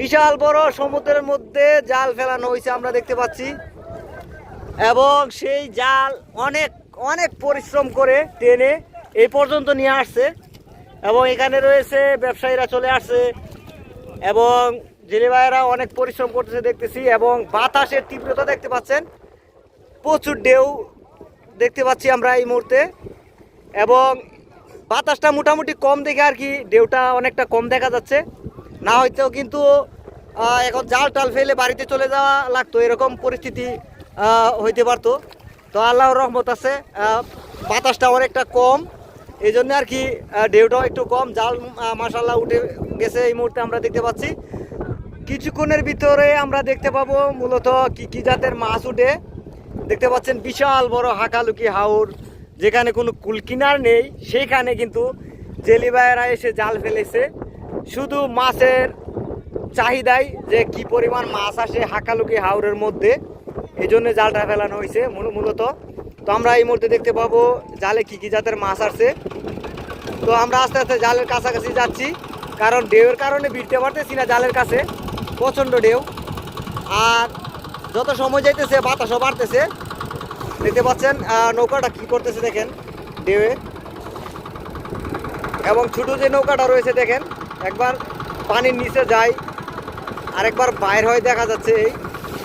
বিশাল বড় সমুদ্রের মধ্যে জাল ফেলানো হয়েছে আমরা দেখতে পাচ্ছি। এবং সেই জাল অনেক অনেক পরিশ্রম করে টেনে এই পর্যন্ত নিয়ে আসছে। এবং এখানে রয়েছে ব্যবসায়ীরা চলে আসছে। এবং জেলে ভাইয়েরা অনেক পরিশ্রম করতেছে দেখতেছি এবং বাতাসের তীব্রতা দেখতে পাচ্ছেন। প্রচুর ঢেউ দেখতে পাচ্ছি আমরা এই মুহূর্তে। এবং বাতাসটা মোটামুটি কম দেখে আর কি, ঢেউটা অনেকটা কম দেখা যাচ্ছে। না হয়তো কিন্তু এখন জাল টাল ফেলে বাড়িতে চলে যাওয়া লাগতো, এরকম পরিস্থিতি হইতে পারতো। তো আল্লাহর রহমত আছে বাতাসটা অনেকটা কম এই জন্য আর কি ঢেউটাও একটু কম। জাল মাসাল্লাহ উঠে গেছে এই মুহূর্তে আমরা দেখতে পাচ্ছি। কিছুক্ষণের ভিতরে আমরা দেখতে পাবো মূলত কি কি জাতের মাছ উঠে। দেখতে পাচ্ছেন বিশাল বড় হাকালুকি হাওর, যেখানে কোনো কুলকিনার নেই, সেইখানে কিন্তু জেলি ভাইয়েরা এসে জাল ফেলেছে। শুধু মাছের চাহিদাই যে কি পরিমাণ মাছ আসে হাকালুকি হাওরের মধ্যে এই জন্য জালটা ফেলানো হয়েছে মূলত। তো আমরা এই মুহূর্তে দেখতে পাবো জালে কি কি জাতের মাছ আসছে। তো আমরা আস্তে আস্তে জালের কাছাকাছি যাচ্ছি, কারণ ঢেউয়ের কারণে ভিড়তে পারতেছি না জালের কাছে, প্রচণ্ড ঢেউ। আর যত সময় যাইতেছে, বাতাসও বাড়তেছে। দেখতে পাচ্ছেন নৌকাটা কি করতেছে দেখেন, ঢেউয়ে। এবং ছোটো যে নৌকাটা রয়েছে দেখেন একবার পানির নিচে যায় আরেকবার বাইর হয়ে দেখা যাচ্ছে এই।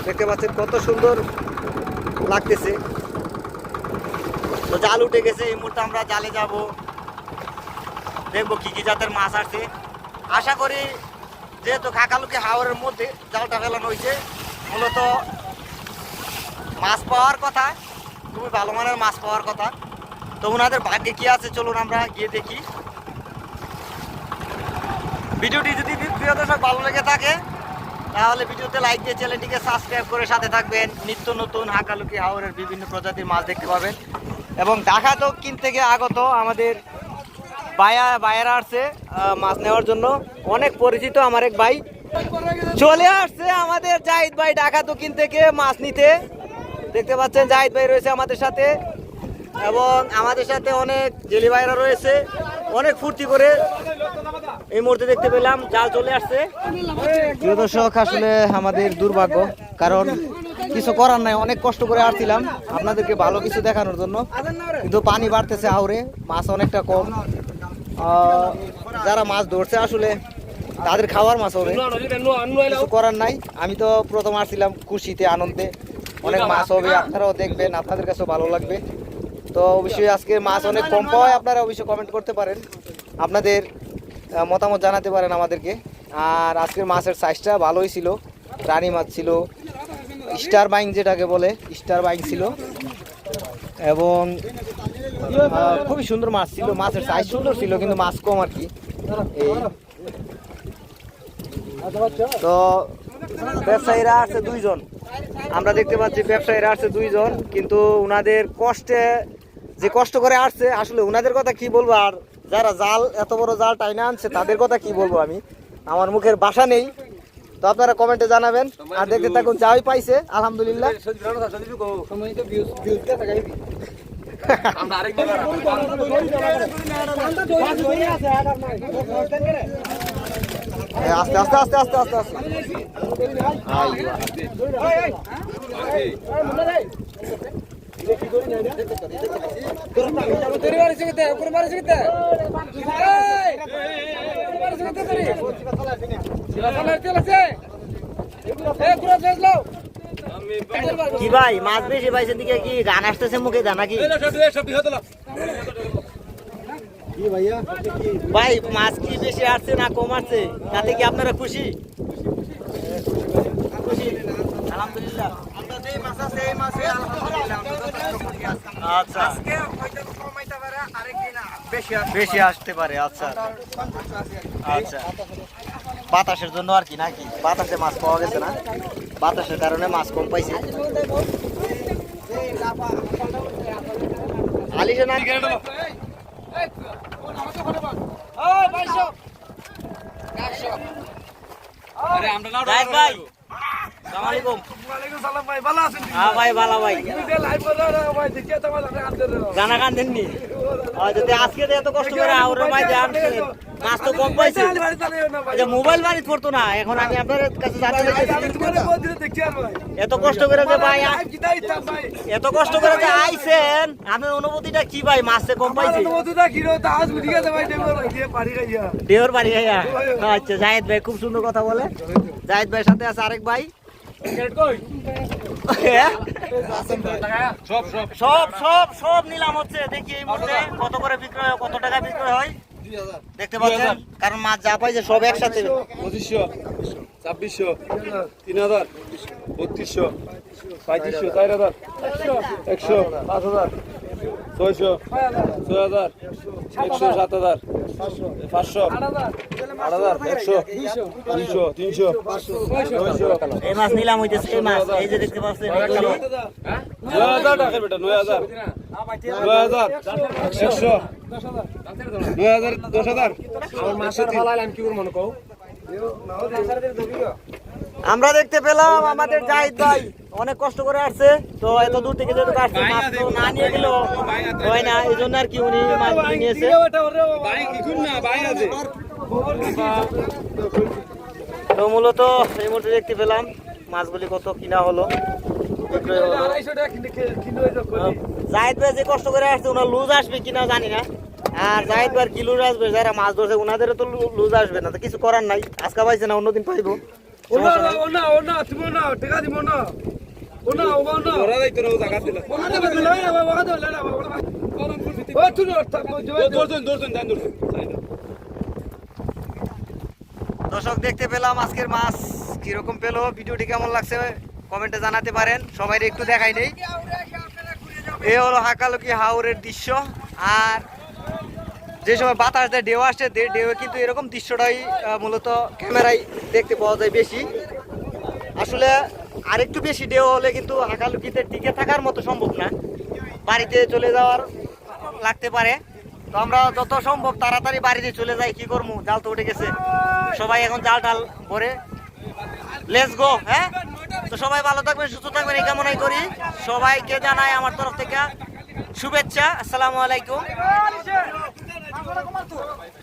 দেখতে পাচ্ছেন কত সুন্দর লাগতেছে। তো জাল উঠে গেছে, এই মুহূর্তে আমরা জালে যাব। দেখব কি কি জাতের মাছ আসছে। আশা করি যেহেতু কাকালুকি হাওরের মধ্যে জালটা ফেলানো হয়েছে, মূলত মাছ পাওয়ার কথা, খুবই ভালো মানের মাছ পাওয়ার কথা। তো ওনাদের ভাগ্যে কি আছে, চলুন আমরা গিয়ে দেখি। ভিডিওটি যদি প্রিয় দর্শক ভালো লেগে থাকে, তাহলে ভিডিওতে লাইক দিয়ে চ্যানেলটিকে সাবস্ক্রাইব করে সাথে থাকবেন। নিত্য নতুন হাঁকালুকি হাওরের বিভিন্ন প্রজাতির মাছ দেখতে পাবেন। এবং ঢাকা দক্ষিণ থেকে আগত আমাদের বায়া, বায়েরা আসছে মাছ নেওয়ার জন্য। অনেক পরিচিত আমার এক ভাই। চলে আসছে আমাদের জাহিদ ভাই ঢাকা দক্ষিণ থেকে মাছ নিতে। দেখতে পাচ্ছেন জাহিদ ভাই রয়েছে আমাদের সাথে। এবং আমাদের সাথে অনেক জেলি ভাইরা রয়েছে। অনেক ফুর্তি করে এই মুহূর্তে দেখতে পেলাম, জাল চলে আসছে। প্রিয় দর্শক, আসলে আমাদের দুর্ভাগ্য, কারণ কিছু করার নাই, অনেক কষ্ট করে আসছিলাম আপনাদেরকে ভালো কিছু দেখানোর জন্য। কিন্তু পানি বাড়তেছে আউরে, মাছ অনেকটা কম। যারা মাছ ধরছে আসলে তাদের খাওয়ার মাছ হবে। কিছু করার নাই, আমি তো প্রথম আসছিলাম খুশিতে, আনন্দে। অনেক মাছ হবে, আপনারাও দেখবেন, আপনাদের কাছেও ভালো লাগবে। তো অবশ্যই আজকে মাছ অনেক কম পাওয়ায় আপনারা অবশ্যই কমেন্ট করতে পারেন। আপনাদের মতামত জানাতে পারেন আমাদেরকে। আর আজকের মাছের সাইজটা ভালোই ছিল। রানী মাছ ছিল। স্টার বাইং যেটাকে বলে স্টার বাইং ছিল। এবং খুবই সুন্দর মাছ ছিল। মাছের সাইজ সুন্দর ছিল, কিন্তু মাছ কম আর কি। এই। তো, ব্যবসায়ীরা আছে দুইজন। আমরা দেখতে পাচ্ছি ব্যবসায়ীরা আসছে দুইজন, কিন্তু ওনাদের কষ্টে যে কষ্ট করে আসছে, আসলে ওনাদের কথা কি বলব আর যারা জাল এত বড় জাল টাইনা আনছে তাদের কথা কি বলব আমি? আমার মুখের বাসা নেই। তো আপনারা কমেন্টে জানাবেন। আর দেখতে থাকুন যাই পাইছে আলহামদুলিল্লাহ। হ্যাঁ, আস্তে আস্তে আস্তে আস্তে আস্তে আস্তে। কি ভাই, মাছ বেশি দিকে কি গান আসতেছে মুখে দা নাকি? ভাই, মাছ কি বেশি আসছে না কম আসছে? তাতে কি আপনারা খুশি? খুশি। আলহামদুলিল্লাহ। আমরা আমরা। আচ্ছা বেশি আসতে পারে আচ্ছা আচ্ছা বাতাসের জন্য আর কি নাকি বাতাসে মাছ পাওয়া গেছে না বাতাসের কারণে মাছ কম পাইছে আলিশে না জাহিদ ভাই হ্যাঁ ভাই ভাই। দেননি আজকে এত কষ্ট করে আউরের মাঝে মাছ তো কম পাইছে আচ্ছা মোবাইল বাড়ি পড়তো না এখন আমি আপনার কাছে এত কষ্ট করে যে ভাই এত কষ্ট করে যে আইছেন আপনার অনুভূতিটা কি ভাই মাছে কম পাইছে? দেহর বাড়ি আচ্ছা জাহেদ ভাই খুব সুন্দর কথা বলে। জাহেদ ভাইয়ের সাথে আছে আরেক ভাই? সব সব সব নিলাম হচ্ছে। দেখি এই মুহূর্তে কত করে বিক্রয় হয় কত টাকা বিক্রয় হয়? দেখতে পাচ্ছেন? কারণ মাছ যা পাইছে সব একসাথে। পঁচিশশো ছাব্বিশশো তিন হাজার বত্রিশশো পঁয়ত্রিশশো চার হাজার একশো পাঁচ হাজার ছয়শো ছয় হাজার একশো সাত হাজার। পাঁচশো। আট হাজার একশো দুইশো তিনশো এই মাছ নিলাম হইতেছে এই মাছ এই যে দেখতে পাচ্ছেন নয় হাজার টাকা বেটা নয় হাজার। নয় হাজার একশো নয় হাজার দশ হাজার আমরা দেখতে পেলাম আমাদের জাহিদ ভাই অনেক কষ্ট করে আসছে, তো এত দূর থেকে যেহেতু আসছে মাছ তো না নিয়ে গেল হয় না এই জন্য আর কি উনি মাছ নিয়েছে তো মূলত এই মুহূর্তে দেখতে পেলাম মাছগুলি কত কিনা হলো। জাহিদ ভাই যে কষ্ট করে আসছে, ওনার লুজ আসবে কিনা জানি না। আর জাহিদ ভাই কি লুজ আসবে? যারা মাছ ধরছে, ওনাদেরও তো লুজ আসবে না, তো কিছু করার নাই। আজকে পাইছে না, অন্যদিন পাইবো। না জায়গা দিলা। দর্জন দর্জন দর্জন। দর্শক দেখতে পেলাম আজকের মাছ কীরকম পেল। ভিডিওটি কেমন লাগছে কমেন্টে জানাতে পারেন। সবাই একটু দেখাই নেই। এ হলো হাকালুকি হাওরের দৃশ্য। আর যে সময় বাতাস দেয়, ঢেউ আসছে দে- ঢেউয়ে কিন্তু এরকম দৃশ্যটাই মূলত ক্যামেরায় দেখতে পাওয়া যায় বেশি। আসলে আরেকটু বেশি ঢেউ হলে কিন্তু হাকালুকিতে টিকে থাকার মতো সম্ভব না। বাড়িতে চলে যাওয়ার লাগতে পারে। তো আমরা যত সম্ভব তাড়াতাড়ি বাড়িতে চলে যাই, কি করব জাল তো উঠে গেছে। সবাই এখন জাল টাল ভরে। লেটস গো হ্যাঁ? তো সবাই ভালো থাকবেন, সুস্থ থাকবেন, এই কামনাই করি। সবাইকে জানাই আমার তরফ থেকে শুভেচ্ছা। আসসালামু আলাইকুম। agora com a motor.